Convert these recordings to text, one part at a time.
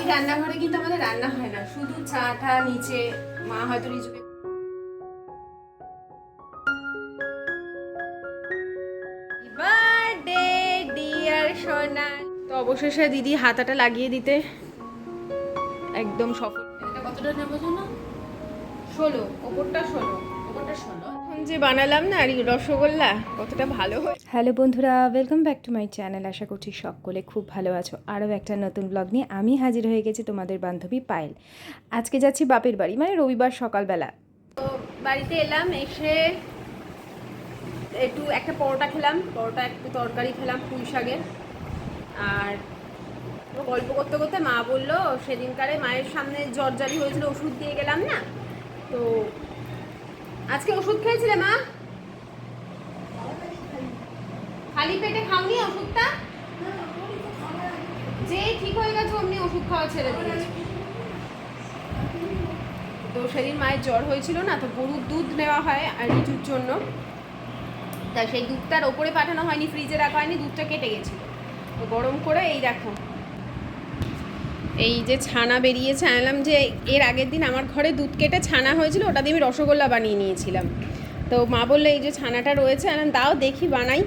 এই রান্নাঘরে কিন্তু আমাদের রান্না হয় না। শুধু চা টা নিচে মা হয়তো রিজুকে বার্থডে ডিয়ার সোনা। তো অবশেষে দিদি হাতাটা লাগিয়ে দিতে একদম সফল। এটা কতটা নেব জানো? ষোলো ওপরটা ষোলো ওপরটা ষোলো। যে বানালাম না আর রসগোল্লা কতটা ভালো হয় হ্যালো বন্ধুরা welcome back to my channel আশা করছি সকলে খুব ভালো আছো। আরও একটা নতুন ব্লগ নিয়ে আমি হাজির হয়ে গেছি তোমাদের বান্ধবী পায়েল। আজকে যাচ্ছি বাপের বাড়ি মানে রবিবার সকালবেলা। তো বাড়িতে এলাম এসে একটু একটা পরোটা খেলাম পরোটা একটু তরকারি খেলাম পুঁই শাকের। আর গল্প করতে করতে মা বলল সেদিনকারে মায়ের সামনে জ্বর জারি হয়েছিল ওষুধ দিয়ে গেলাম না? তো আজকে ওষুধ খেয়েছিলে, মা? খালি পেটে খাওনি ওষুধটা? যে ঠিক হয়ে গেছে, অমনি ওষুধ খাওয়া ছেড়ে দিয়েছে। তো সেদিন মায়ের জ্বর হয়েছিল না, তো গরুর দুধ নেওয়া হয় আর রিজুর জন্য। তা সেই দুধটার ওপরে পাঠানো হয়নি, ফ্রিজে রাখা হয়নি, দুধটা কেটে গেছিল। তো গরম করে এই দেখো এই যে ছানা বেরিয়েছে আনলাম যে এর আগের দিন আমার ঘরে দুধ কেটে ছানা হয়েছিল, ওটা দিয়ে আমি রসগোল্লা বানিয়ে নিয়েছিলাম। তো মা বললে, এই যে ছানাটা রয়েছে আনলাম দাও দেখি বানাই।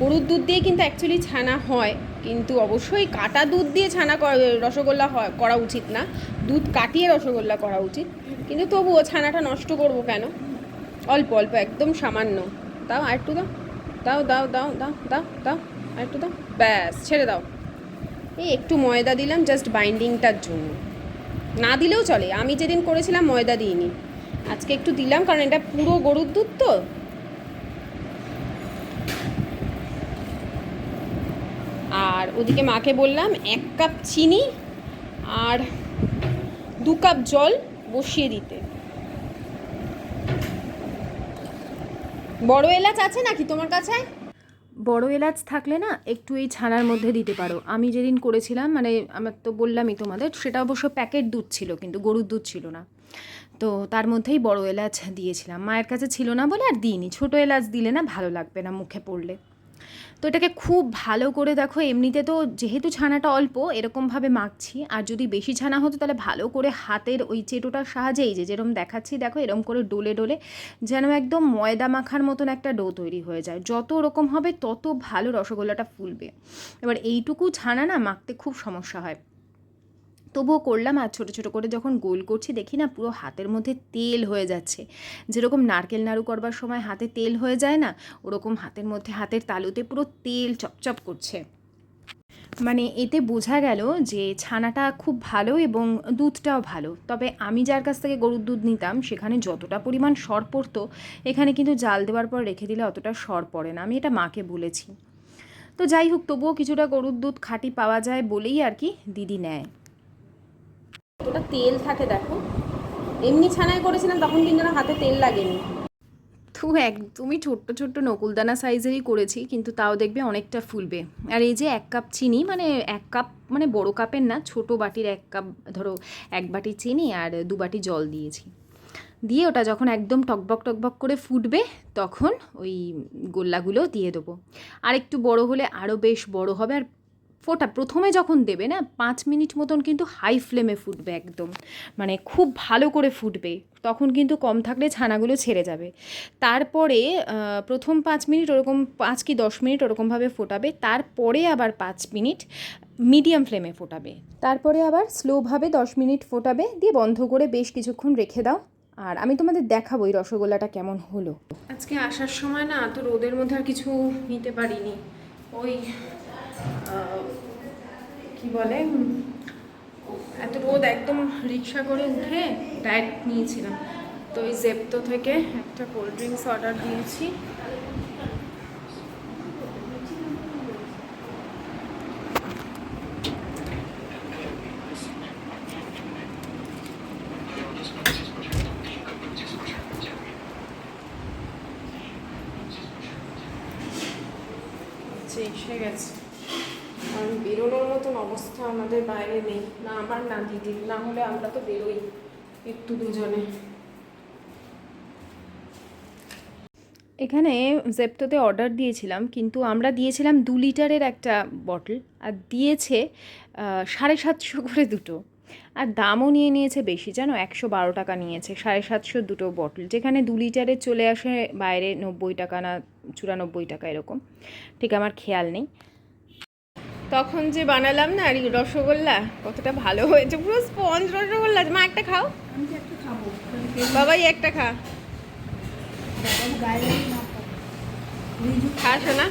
গরুর দুধ দিয়ে কিন্তু অ্যাকচুয়ালি ছানা হয়, কিন্তু অবশ্যই কাটা দুধ দিয়ে ছানা রসগোল্লা করা উচিত না। দুধ কাটিয়ে রসগোল্লা করা উচিত, কিন্তু তবুও ছানাটা নষ্ট করব কেন? অল্প অল্প, একদম সামান্য। দাও আর একটু দাও। দাও দাও দাও দাও দাও দাও, আর একটু দাও। ব্যাস, ছেড়ে দাও। এই একটু ময়দা দিলাম জাস্ট বাইন্ডিংটার জন্য। না দিলেও চলে, আমি যেদিন করেছিলাম ময়দা দিইনি। আজকে একটু দিলাম, কারণ এটা পুরো গরুর দুধ তো। আর ওদিকে মাকে বললাম, এক কাপ চিনি আর দু কাপ জল বসিয়ে দিতে। বড় এলাচ আছে নাকি তোমার কাছে? বড় এলাচ থাকলে না একটু এই ছানার মধ্যে দিতে পারো। আমি যেদিন করেছিলাম মানে আমার তো বললামই তোমাদের, সেটা অবশ্য প্যাকেট দুধ ছিল, কিন্তু গরুর দুধ ছিল না। তো তার মধ্যেই বড় এলাচ দিয়েছিলাম। মায়ের কাছে ছিল না বলে আর দিইনি। ছোটো এলাচ দিলে না ভালো লাগবে না মুখে পড়লে। তো এটাকে খুব ভালো করে দেখো, এমনিতে তো যেহেতু ছানাটা অল্প, এরকমভাবে মাখছি। আর যদি বেশি ছানা হতো, তাহলে ভালো করে হাতের ওই চেটোটার সাহায্যে, এই যে যেরকম দেখাচ্ছি, দেখো এরকম করে ডোলে ডোলে যেন একদম ময়দা মাখার মতন একটা ডো তৈরি হয়ে যায়। যত ওরকম হবে, তত ভালো রসগোল্লাটা ফুলবে। এবার এইটুকু ছানা না মাখতে খুব সমস্যা হয়। তবুও করলাম আর ছোটো ছোটো করে যখন গোল করছি দেখি না পুরো হাতের মধ্যে তেল হয়ে যাচ্ছে। যেরকম নারকেল নাড়ু করবার সময় হাতে তেল হয়ে যায় না, ওরকম হাতের মধ্যে হাতের তালুতে পুরো তেল চপচপ করছে। মানে এতে বোঝা গেল যে ছানাটা খুব ভালো এবং দুধটাও ভালো। তবে আমি যার কাছ থেকে গরুর দুধ নিতাম, সেখানে যতটা পরিমাণ সর পড়তো, এখানে কিন্তু জাল দেওয়ার পর রেখে দিলে অতটা সর পড়ে না। আমি এটা মাকে বলেছি। তো যাই হোক, তবুও কিছুটা গরুর দুধ খাঁটি পাওয়া যায় বলেই আর কি দিদি নেয়। কতটা তেল থাকে, দেখো। এমনি ছানায় করেছিলাম, তখন কিন্তু হাতে তেল লাগেনি। তো একদমই ছোট্ট ছোট্ট নকুলদানা সাইজেরই করেছি, কিন্তু তাও দেখবে অনেকটা ফুলবে। আর এই যে এক কাপ চিনি মানে এক কাপ মানে বড় কাপের না, ছোট বাটির এক কাপ, ধরো এক বাটি চিনি আর দু বাটি জল দিয়েছি। দিয়ে ওটা যখন একদম টকবক টকবক করে ফুটবে, তখন ওই গোল্লাগুলো দিয়ে দেবো। আর একটু বড় হলে আরও বেশ বড় হবে, আর ফোটা প্রথমে যখন দেবে, না, পাঁচ মিনিট মতন কিন্তু হাই ফ্লেমে ফুটবে একদম। মানে খুব ভালো করে ফুটবে, তখন কিন্তু কম থাকলে ছানাগুলো ছেড়ে যাবে। তারপরে প্রথম পাঁচ মিনিট ওরকম, পাঁচ কি দশ মিনিট ওরকমভাবে ফোটাবে, তারপরে আবার পাঁচ মিনিট মিডিয়াম ফ্লেমে ফোটাবে। তারপরে আবার স্লোভাবে দশ মিনিট ফোটাবে, দিয়ে বন্ধ করে বেশ কিছুক্ষণ রেখে দাও। আর আমি তোমাদের দেখাবো এই রসগোল্লাটা কেমন হলো। আজকে আসার সময় না, তো রোদের মধ্যে আর কিছু নিতে পারিনি। ওই কি বলে এত রোদ, একদম রিক্সা করে উঠে ডায়েট নিয়েছিলাম। তো ওই জেপ্তো থেকে একটা কোল্ড ড্রিঙ্কস অর্ডার দিয়েছি যে এসে গেছে কারণ বেরোনোর মতন অবস্থা আমাদের বাইরে নেই। না আমার না দিদির, না হলে আমরা তো বেরোই একটু দুজনে। এখানে জেপ্টোতে অর্ডার দিয়েছিলাম, কিন্তু আমরা দিয়েছিলাম দু লিটারের একটা বটল, আর দিয়েছে সাড়ে সাতশো করে দুটো। আর দামও নিয়ে নিয়েছে বেশি, জানো? একশো বারো টাকা নিয়েছে, সাড়ে সাতশো দুটো বটল, যেখানে দু লিটারে চলে আসে বাইরে নব্বই টাকা না চুরানব্বই টাকা এরকম। ঠিক আমার খেয়াল নেই। তখন যে বানালাম না আর রসগোল্লা কতটা ভালো হয়েছে পুরো স্পঞ্জ রসগোল্লা মা একটা খাও। একটু খাব? বাবাই একটা খা। লাগে না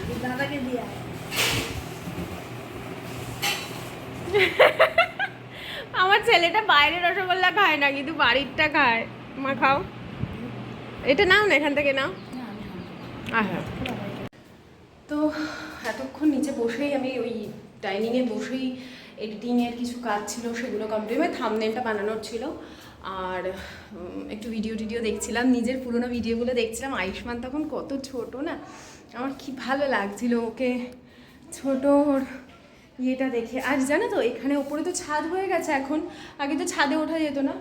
আমার ছেলেটা বাইরে রসগোল্লা খায় না কিন্তু বাড়িরটা খায়। মা খাও। এটা নাও না এখান থেকে নাও। তো এতক্ষণ নিচে বসেই আমি ওই ডাইনিংয়ে বসেই এডিটিংয়ের কিছু কাজ ছিল, সেগুলো কমপ্লিট মানে থামনেলটা বানানোর ছিল। আর একটু ভিডিও টিডিও দেখছিলাম, নিজের পুরোনো ভিডিওগুলো দেখছিলাম। আয়ুষ্মান তখন কত ছোট না? আমার কি ভালো লাগছিল ওকে ছোট ওর ইয়েটা দেখে। আর জানো তো, এখানে ওপরে তো ছাদ হয়ে গেছে এখন। আগে তো ছাদে ওঠা যেত না।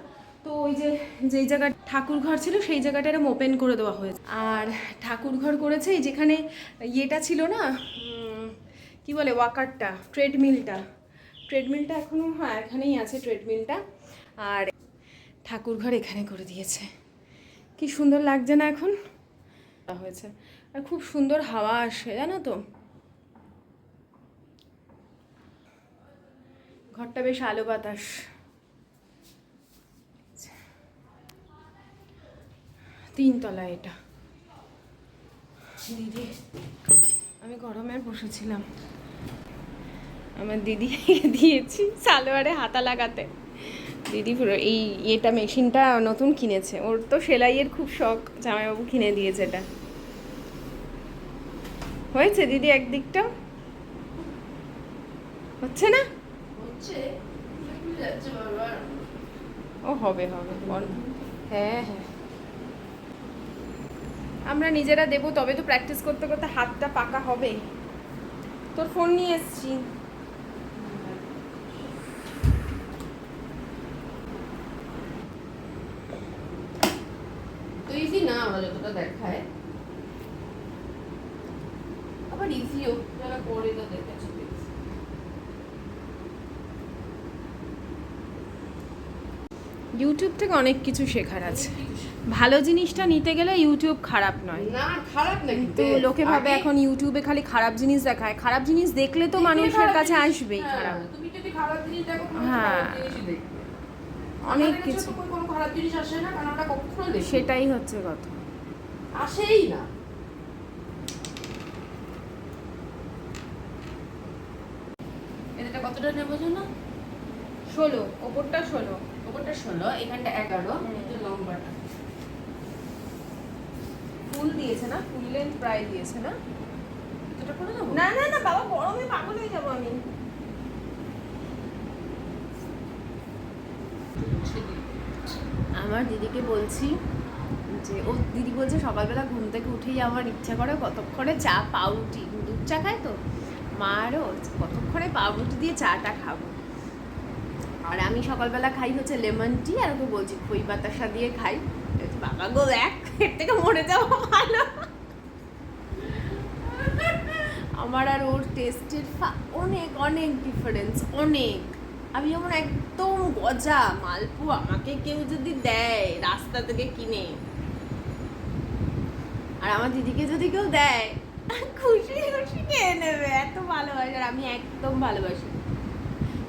তো ওই যে, যেই জায়গা ঠাকুর ঘর ছিল, সেই জায়গাটা এরকম ওপেন করে দেওয়া হয়েছে। আর ঠাকুর ঘর করেছে যেখানে ইয়েটা ছিল না কি বলে, ওয়াকারটা, ট্রেডমিলটা। ট্রেডমিলটা এখনও হ্যাঁ এখানেই আছে ট্রেডমিলটা। আর ঠাকুর ঘর এখানে করে দিয়েছে। কি সুন্দর লাগছে না এখন? হয়েছে। আর খুব সুন্দর হাওয়া আসে, জানো তো। ঘরটা বেশ আলো বাতাস। তিনতলা এটা। দিদি। আমি গরমে বসেছিলাম। আমার দিদি দিয়েছি সালোয়ারে হাতা লাগাতে। দিদি পুরো এই এটা মেশিনটা নতুন কিনেছে। ওর তো সেলাইয়ের খুব শখ জামাইবাবু কিনে দিয়েছে এটা। হয়েছে দিদি একদিকটা? হচ্ছে না? ও হবে হবে হ্যাঁ হ্যাঁ। আমরা নিজেরা দেবো, তবে তো প্র্যাকটিস করতে করতে হাতটা পাকা হবে। তোর ফোন নিয়ে এসছি। তো ইজি না দেখায়। আবার ইজিও যারা করে তো দেখেছি ইউটিউব থেকে অনেক কিছু শেখার আছে। ভালো জিনিসটা নিতে গেলে ইউটিউব খারাপ নয়। না খারাপ না তো লোকে ভাবে এখন ইউটিউবে খালি খারাপ জিনিস দেখায়। খারাপ জিনিস দেখলে তো মানুষের কাছে আসবেই খারাপ। হ্যাঁ, তুমি যদি খারাপ জিনিস দেখো হ্যাঁ। খারাপ জিনিসই দেখবে। অনেক কিছু কোনো খারাপ জিনিস আসে না কারণ আমরা কখনো দেখি সেটাই হচ্ছে কথা। আসেই না। এটা কতটা নেব জানো? ষোলো ওপরটা ষোলো। ওপরটা ষোলো এখানটা এগারো লম্বাটা ফুল দিয়েছে না? ফুল লেন্থ প্রায় দিয়েছে না? এটা করে দেবো না না না বাবা গরমে পাগল হয়ে যাব আমি। আমার দিদিকে বলছি যে ও দিদি বলছে সকালবেলা ঘুম থেকে উঠেই আমার ইচ্ছা করে কতক্ষণে চা পাউরুটি দুধ চা খায় তো? মা আরও কতক্ষণে পাউরুটি দিয়ে চাটা খাব? আর আমি সকালবেলা খাই হচ্ছে লেমন টি, আর ওকে বলছি, খই বাতাসা দিয়ে খাই। বাবা গো, দেখ, এর থেকে মরে যাওয়া ভালো। আমার আর ওর টেস্টের অনেক অনেক ডিফারেন্স অনেক। আমি যেমন একদম গজা, মালপোয়া, আমাকে কেউ যদি দেয় রাস্তা থেকে কিনে। আর আমার দিদিকে যদি কেউ দেয়, খুশি খুশি খেয়ে নেবে, এত ভালোবাসে, আর আমি একদম ভালোবাসি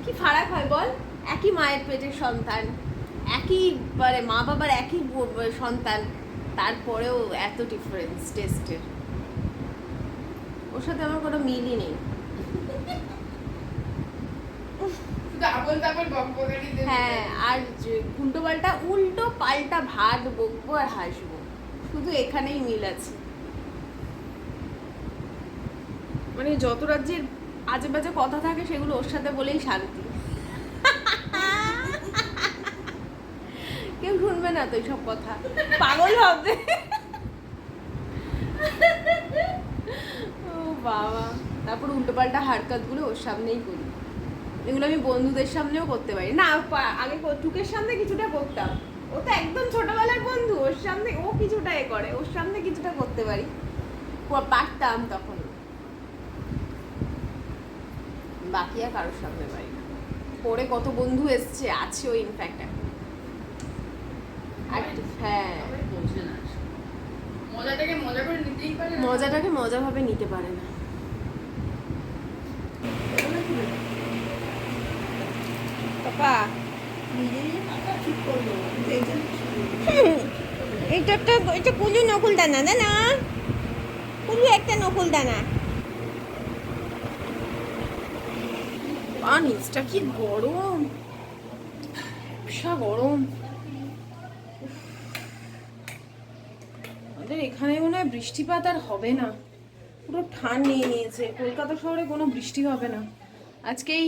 কি ফারাক হয় বল? একই মায়ের পেটের সন্তান একই মানে মা বাবার একই সন্তান তারপরেও এত ডিফারেন্স টেস্টের ওর সাথে আমার কোনো মিলই নেই। হ্যাঁ আর উল্টো পাল্টা উল্টো পাল্টা ভাত বকবো আর হাসবো। শুধু এখানেই মিল আছে। মানে যত রাজ্যের আজে বাজে কথা থাকে সেগুলো ওর সাথে বলেই শান্তি কেউ শুনবে না তো এইসব কথা। পাগল হবে। ও বাবা। তারপর উল্টো পাল্টা হারকাতগুলো ওর সামনেই করি। এগুলো আমি বন্ধুদের সামনেও করতে পারি। না আগে টুকের সামনে কিছুটা করতাম। ও তো একদম ছোটবেলার বন্ধু। ওর সামনে, ও কিছুটা এ করে। ওর সামনে কিছুটা করতে পারি। পারতাম তখন। বাকি আর কারোর সামনে পারি না। পরে কত বন্ধু এসছে আছেও ইনফ্যাক্ট এখন আর হ্যাঁ সবাই বোঝে না মজাটাকে মজা করে নিতেই পারে না। মজাটাকে মজাভাবে নিতে পারে না। পাপা এটা একটা এটা কুলু নকুল দানা না না? কুলু একটা নকুল দানা। আর নিচটা কি গরম? ভীষণ গরম উফ। আমাদের এখানে মনে হয় বৃষ্টিপাত আর হবে না। পুরো ঠান নিয়ে নিয়েছে। কলকাতা শহরে কোনো বৃষ্টি হবে না। আজকেই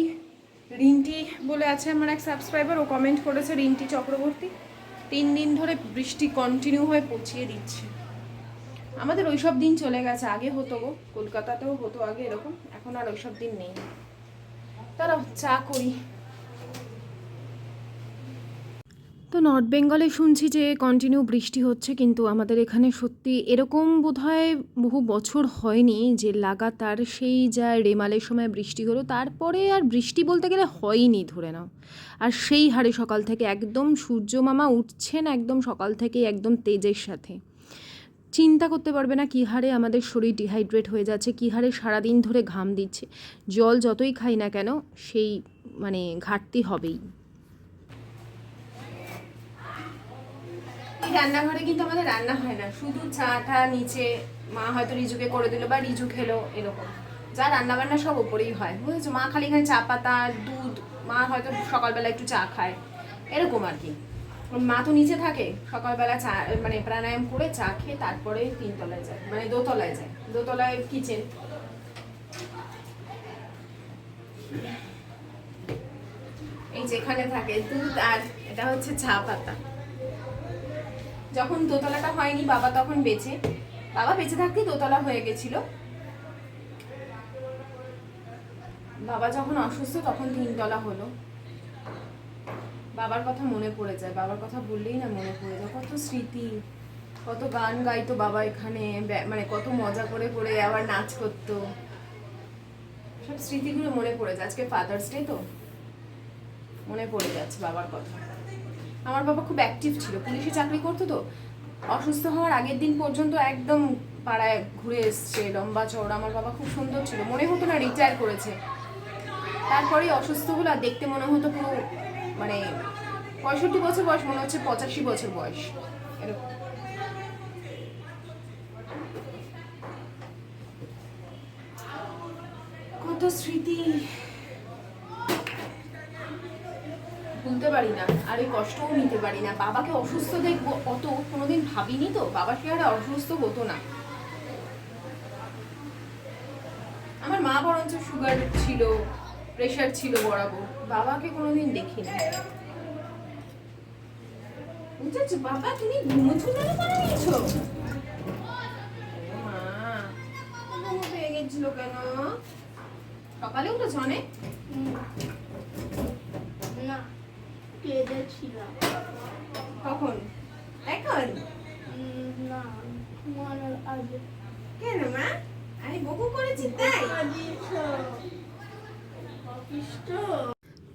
রিন্টি বলে আছে আমার এক সাবস্ক্রাইবার ও কমেন্ট করেছে রিন্টি চক্রবর্তী, তিন দিন ধরে বৃষ্টি কন্টিনিউ হয়ে পচিয়ে দিচ্ছে। আমাদের ওইসব দিন চলে গেছে। আগে হতো গো, কলকাতাতেও হতো আগে এরকম, এখন আর ওইসব দিন নেই। তারা চা করি। তো নর্থ বেঙ্গলে শুনছি যে কন্টিনিউ বৃষ্টি হচ্ছে, কিন্তু আমাদের এখানে সত্যি এরকম বোধহয় বহু বছর হয়নি যে লাগাতার সেই যা রেমালের সময় বৃষ্টি হলো, তারপরে আর বৃষ্টি বলতে গেলে হয়নি ধরে নাও। আর সেই হারে সকাল থেকে একদম সূর্য মামা উঠছেন একদম সকাল থেকে একদম তেজের সাথে। চিন্তা করতে পারবে না কী হারে আমাদের শরীর ডিহাইড্রেট হয়ে যাচ্ছে, কী হারে সারাদিন ধরে ঘাম দিচ্ছে। জল যতই খাই না কেন, সেই মানে ঘাটতি হবেই। রান্নাঘরে কিন্তু আমাদের রান্না হয় না। শুধু চাটা নিচে মা হয়তো রিজুকে করে দিল বা রিজু খেলো এরকম। যা রান্না বান্না সব ওপরেই হয়, বুঝেছ? মা খালি এখানে চা পাতা, দুধ, মা হয়তো সকালবেলা একটু চা খায়, এরকম আর কি। মা তো নিচে থাকে, সকালবেলা চা মানে প্রাণায়াম করে চা খেয়ে তারপরে তিনতলায় যায় মানে দোতলায় যায়, দোতলায় কিচেন। এই যেখানে থাকে দুধ আর এটা হচ্ছে চা পাতা। যখন দোতলাটা হয়নি, বাবা তখন বেঁচে, বাবা বেঁচে থাকতেই দোতলা হয়ে গেছিল। বাবা যখন অসুস্থ, তখন তিনতলা হলো। বাবার কথা মনে পড়ে যায়, বাবার কথা বললেই না মনে পড়ে যায়। কত স্মৃতি, কত গান গাইতো বাবা এখানে মানে কত মজা করে করে আবার নাচ করতো। সব স্মৃতিগুলো মনে পড়ে যায়। আজকে ফাদার্স ডে তো? মনে পড়ে যাচ্ছে বাবার কথা। আমার বাবা খুব অ্যাক্টিভ ছিল। পুলিশে চাকরি করতো তো। অসুস্থ হওয়ার আগের দিন পর্যন্ত একদম পাড়ায় ঘুরে এসছে, লম্বা চওড়া। আমার বাবা খুব সুন্দর ছিল। মনে হতো না রিটায়ার করেছে। তারপরেই অসুস্থ হলো আর দেখতে মনে হতো পুরো মানে পঁয়ষট্টি বছর বয়স, মনে হচ্ছে পঁচাশি বছর বয়স। এরকম। কত স্মৃতি। ভুলতে পারি না, আর এই কষ্টও নিতে পারি না। বাবাকে অসুস্থ দেখব, অত কোনোদিন ভাবিনি তো? বাবা সে আর অসুস্থ হতো না। আমার মা বরঞ্চ সুগার ছিল প্রেশার ছিল বরাবর। বাবাকে কোনোদিন দেখিনি। বাবা, তুমি ঘুমোছো কেন সকালে উঠেছ অনেক? না কেঁদেছিলাম কখন? এখন? না ঘুমানোর আগে। কেন মা? আমি বকু করেছি তাই?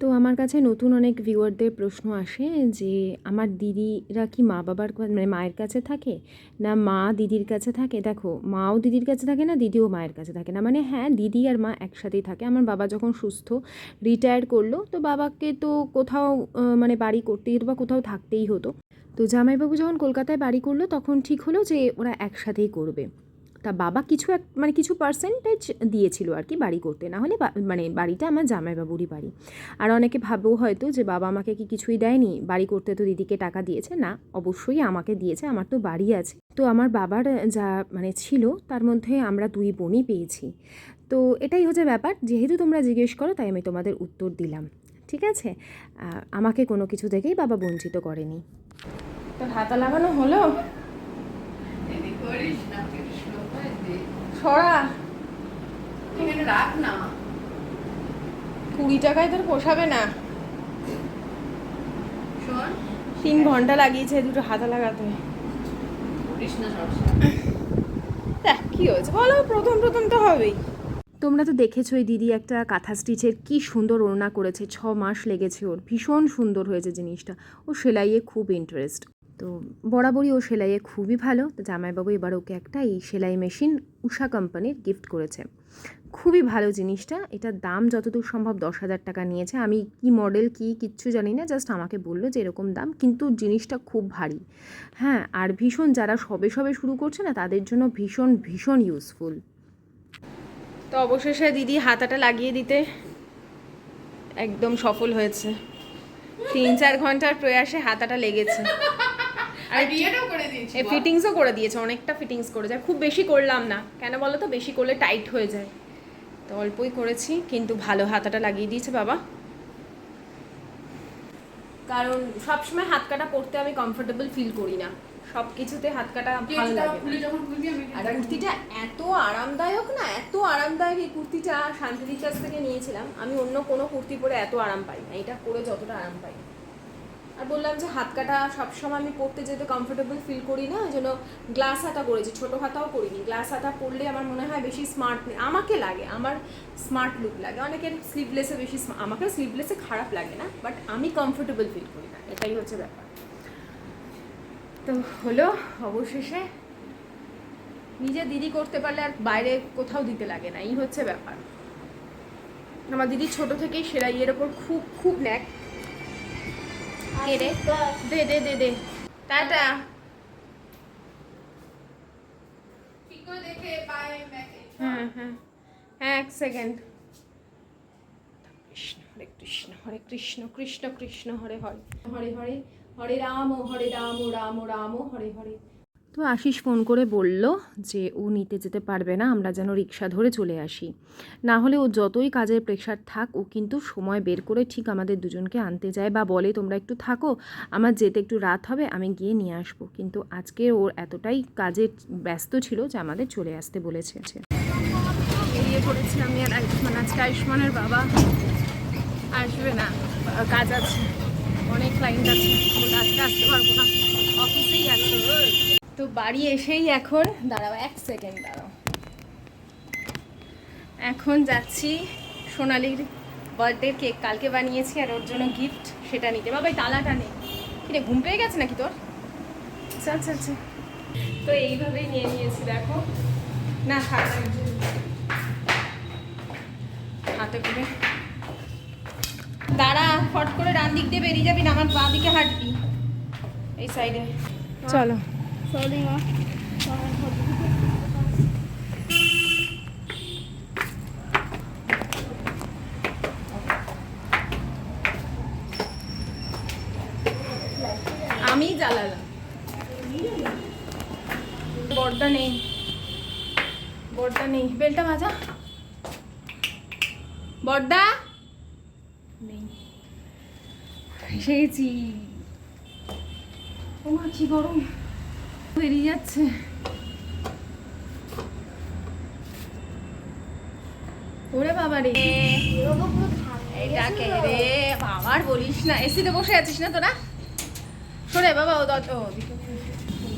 তো আমার কাছে নতুন অনেক ভিউয়ারদের প্রশ্ন আসে যে, আমার দিদিরা কি মা বাবার মানে মায়ের কাছে থাকে? না মা দিদির কাছে থাকে? দেখো, মাও দিদির কাছে থাকে না, দিদিও মায়ের কাছে থাকে না। মানে হ্যাঁ দিদি আর মা একসাথেই থাকে। আমার বাবা যখন সুস্থ রিটায়ার করল, তো বাবাকে তো কোথাও মানে বাড়ি করতেই হতো বা কোথাও থাকতেই হতো। তো জামাইবাবু যখন কলকাতায় বাড়ি করল, তখন ঠিক হলো যে ওরা একসাথেই করবে। তা বাবা কিছু এক মানে কিছু পার্সেন্টেজ দিয়েছিল আর কি বাড়ি করতে। না হলে বা- মানে বাড়িটা আমার জামাইবাবুরই বাড়ি। আর অনেকে ভাবেও হয়তো যে বাবা আমাকে কি কিছুই দেয়নি? বাড়ি করতে তো দিদিকে টাকা দিয়েছে। না অবশ্যই আমাকে দিয়েছে। আমার তো বাড়ি আছে। তো আমার বাবার যা মানে ছিল তার মধ্যে আমরা দুই বোনই পেয়েছি। তো এটাই হচ্ছে ব্যাপার। যেহেতু তোমরা জিজ্ঞেস করো তাই আমি তোমাদের উত্তর দিলাম। ঠিক আছে? আমাকে কোনো কিছু থেকেই বাবা বঞ্চিত করেনি। তোর হাতা লাগানো হলো? করিস না। সরা এখানে রাখ না। কুড়ি টাকায় তোর পোষাবে না। তিন ঘণ্টা লাগিয়েছে দুটো হাতা লাগাতে দেখ কি হয়েছে? বলো প্রথম প্রথম তো হবেই। তোমরা তো দেখেছ এই দিদি একটা কাঁথা স্টিচের কি সুন্দর ওড়না করেছে ছ মাস লেগেছে ওর। ভীষণ সুন্দর হয়েছে জিনিসটা। ও সেলাইয়ে খুব ইন্টারেস্ট তো বরাবরই ও সেলাইয়ে খুবই ভালো। তো জামাইবাবু এবার ওকে একটা এই সেলাই মেশিন উষা কোম্পানির গিফট করেছে। খুবই ভালো জিনিসটা। এটার দাম যতদূর সম্ভব দশ হাজার টাকা নিয়েছে। আমি কি মডেল কি কিচ্ছু জানি না। জাস্ট আমাকে বলল যে এরকম দাম, কিন্তু জিনিসটা খুব ভারী। হ্যাঁ আর ভীষণ যারা সবে সবে শুরু করছে না, তাদের জন্য ভীষণ ভীষণ ইউজফুল তো অবশেষে দিদি হাতাটা লাগিয়ে দিতে একদম সফল হয়েছে। তিন চার ঘণ্টার প্রয়াসে হাতাটা লেগেছে। আর বিয়েটাও করে দিয়েছি ফিটিংসও করে দিয়েছে অনেকটা ফিটিংস করে যায় খুব বেশি করলাম না। কেন বলো তো বেশি করলে টাইট হয়ে যায়। তো অল্পই করেছি কিন্তু ভালো হাতাটা লাগিয়ে দিয়েছে বাবা। কারণ সবসময় হাত কাটা পরতে আমি কমফোর্টেবল ফিল করি না। সব কিছুতে হাত কাটা ভালো লাগে আর কুর্তিটা এত আরামদায়ক না এত আরামদায়ক এই কুর্তিটা শান্তিদির কাছ থেকে নিয়েছিলাম। আমি অন্য কোনো কুর্তি পরে এত আরাম পাই না। এটা পরে যতটা আরাম পাই। আর বললাম যে হাত কাটা সবসময় আমি পরতে যেতে কমফোর্টেবল ফিল করি না, ওই জন্য গ্লাস হাতা করেছি, ছোটো হাতাও করিনি। গ্লাস হাতা পরলে আমার মনে হয় বেশি স্মার্ট আমাকে লাগে, আমার স্মার্ট লুক লাগে। অনেকের স্লিভলেসে বেশি আমাকে স্লিভলেসে খারাপ লাগে না বাট আমি কমফোর্টেবল ফিল করি না, এটাই হচ্ছে ব্যাপার। তো হলো অবশেষে, নিজে দিদি করতে পারলে আর বাইরে কোথাও দিতে লাগে না, এই হচ্ছে ব্যাপার। আমার দিদি ছোট থেকেই সেলাইয়ের ওপর খুব খুব ন্যাক। কে রে? দে দে দে দে। টাটা। হ্যাঁ হ্যাঁ। হ্যাঁ এক সেকেন্ড। কৃষ্ণ হরে কৃষ্ণ হরে কৃষ্ণ কৃষ্ণ কৃষ্ণ হরে হরে। হরে হরে হরে রাম হরে রাম রাম রাম হরে হরে। তো আশিস ফোন করে বলল যে ও নিতে যেতে পারবে না, আমরা যেন রিক্সা ধরে চলে আসি। না হলে ও যতই কাজের প্রেশার থাক, ও কিন্তু সময় বের করে ঠিক আমাদের দুজনকে আনতে যায় বা বলে, তোমরা একটু থাকো, আমার যেতে একটু রাত হবে, আমি গিয়ে নিয়ে আসব। কিন্তু আজকে ওর এতটাই কাজে ব্যস্ত ছিল যে আমাদের চলে আসতে বলেছে আমি আর আজকে আয়ুষ্মানের বাবা আসবে না। কাজ আছে। অনেক ক্লাইন্ট আছে। আজকে আসতে পারব না। অফিসেই আছে। তো বাড়ি এসেই এখন দাঁড়াও এক সেকেন্ড দাঁড়াও। এখন যাচ্ছি সোনালির বার্থডে কেক কালকে বানিয়েছি আর ওর জন্য গিফট সেটা নিতে। বাবা তালাটা নেই কিরে ঘুম পেয়ে গেছে নাকি তোর? চল চল চল তো এইভাবেই নিয়ে নিয়েছি দেখো। না থাক, হাতে করে। দাঁড়া ফট করে ডান দিক দিয়ে বেরিয়ে যাবি না আমার বাঁ দিকে হাঁটবি। এই সাইডে চলো। সরি মা আমি জ্বালালাম বর্দা নেই। বর্দা নেই। বেলটা ভাজা। বর্দা? নেই। এসে কি গরম। বেরিয়ে যাচ্ছে। ওরে বাবা রে। এইটাকে রে বাবার বলিস না এসিতে বসে আছিস না তোরা? সরে বাবা ও দত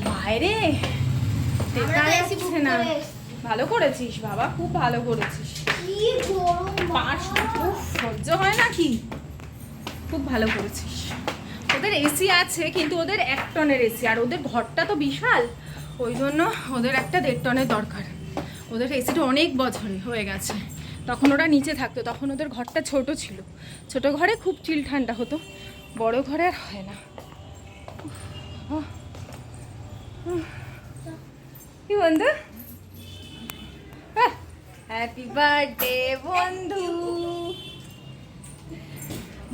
বাইরে না। ভালো করেছিস বাবা খুব ভালো করেছিস। সহ্য হয় নাকি খুব ভালো করেছিস। ওদের এসি আছে, কিন্তু ওদের এক টনের এসি আর ওদের ঘরটা তো বিশাল। ওই জন্য ওদের একটা দেড় টনের দরকার। ওদের এসিটা অনেক বছরে হয়ে গেছে। তখন ওরা নিচে থাকতো, তখন ওদের ঘরটা ছোট ছিল। ছোট ঘরে খুব চিল ঠান্ডা হতো, বড় ঘরে আর হয় না। কি বন্ধু? হ্যাপি বার্থডে বন্ধু।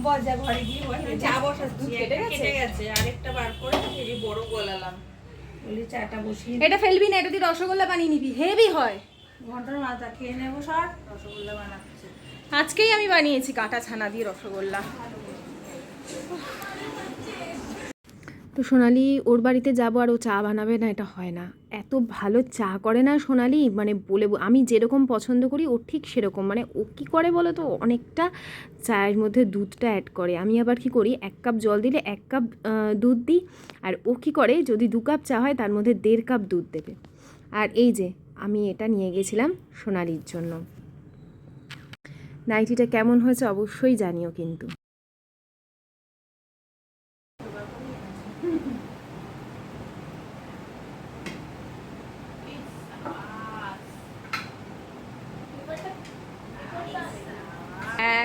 বজা ঘরে গিয়ে বসে চা বসাচ্ছি দুধ কেটে গেছে? কেটে গেছে আরেকটা বার করে ফেরি বড় গলালাম। বলি চাটা বসিয়ে এটা ফেলবি না এটা দিয়ে রসগোল্লা বানিয়ে নিবি হেভি হয়। ঘণ্টার মাথা খেয়ে নেব শর্ট রসগোল্লা বানাচ্ছে। আজকেই আমি বানিয়েছি কাটা ছানা দিয়ে রসগোল্লা। তো সোনালি ওর বাড়িতে যাব আর ও চা বানাবে না, এটা হয় না। এত ভালো চা করে না সোনালি? মানে বলে আমি যেরকম পছন্দ করি, ও ঠিক সেরকম। মানে ও কী করে বলো তো? অনেকটা চায়ের মধ্যে দুধটা অ্যাড করে। আমি আবার কি করি? এক কাপ জল দিলে এক কাপ দুধ দিই। আর ও কী করে? যদি দু কাপ চা হয়, তার মধ্যে দেড় কাপ দুধ দেবে। আর এই যে, আমি এটা নিয়ে গেছিলাম সোনালির জন্য। নাইটিটা কেমন হয়েছে অবশ্যই জানিও কিন্তু।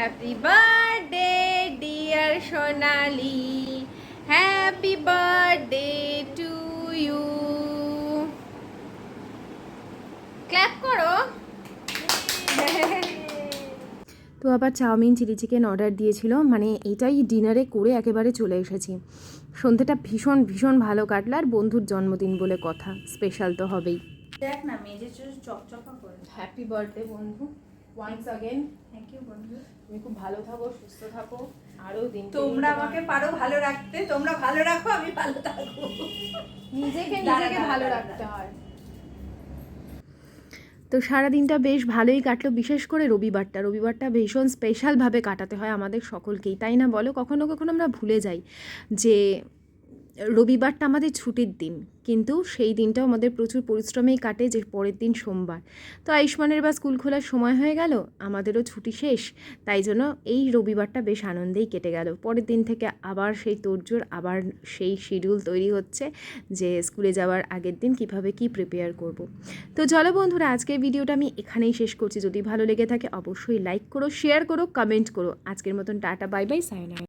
Happy birthday dear Sonali happy birthday to you clap করো। তো আবার চাউমিন চিলি চিকেন অর্ডার দিয়েছিল। মানে এটাই ডিনারে করে একেবারে চলে এসেছি। সন্ধ্যেটা ভীষণ ভীষণ ভালো কাটলো। আর বন্ধুর জন্মদিন বলে কথা। স্পেশাল তো হবেই। দেখ না মেজে চকচকা করে। হ্যাপি বার্থডে বন্ধু। ওয়ান্স আগেন থ্যাংক ইউ বন্ধু তুমি খুব ভালো থাকো সুস্থ থাকো আরও দিন তোমরা আমাকে পারো ভালো রাখতে তোমরা ভালো রাখো আমি ভালো থাকব। নিজেকে নিজেকে ভালো রাখতে হয়। তো সারা দিনটা বেশ ভালোই কাটলো বিশেষ করে রবিবারটা। রবিবারটা ভীষণ স্পেশালভাবে কাটাতে হয় আমাদের সকলকেই তাই না বলো? কখনো কখনো আমরা ভুলে যাই যে রবিবারটা আমাদের ছুটির দিন, কিন্তু সেই দিনটাও আমাদের প্রচুর পরিশ্রমেই কাটে যে পরের দিন সোমবার। তো আয়ুষ্মানের বা স্কুল খোলার সময় হয়ে গেল, আমাদেরও ছুটি শেষ, তাই জন্য এই রবিবারটা বেশ আনন্দেই কেটে গেল। পরের দিন থেকে আবার সেই তোড়জোড়, আবার সেই শিডিউল তৈরি হচ্ছে যে স্কুলে যাওয়ার আগের দিন কীভাবে কি প্রিপেয়ার করব। তো চলো বন্ধুরা, আজকের ভিডিওটা আমি এখানেই শেষ করছি। যদি ভালো লেগে থাকে, অবশ্যই লাইক করো শেয়ার করো কমেন্ট করো। আজকের মতন টাটা বাই বাই সায়না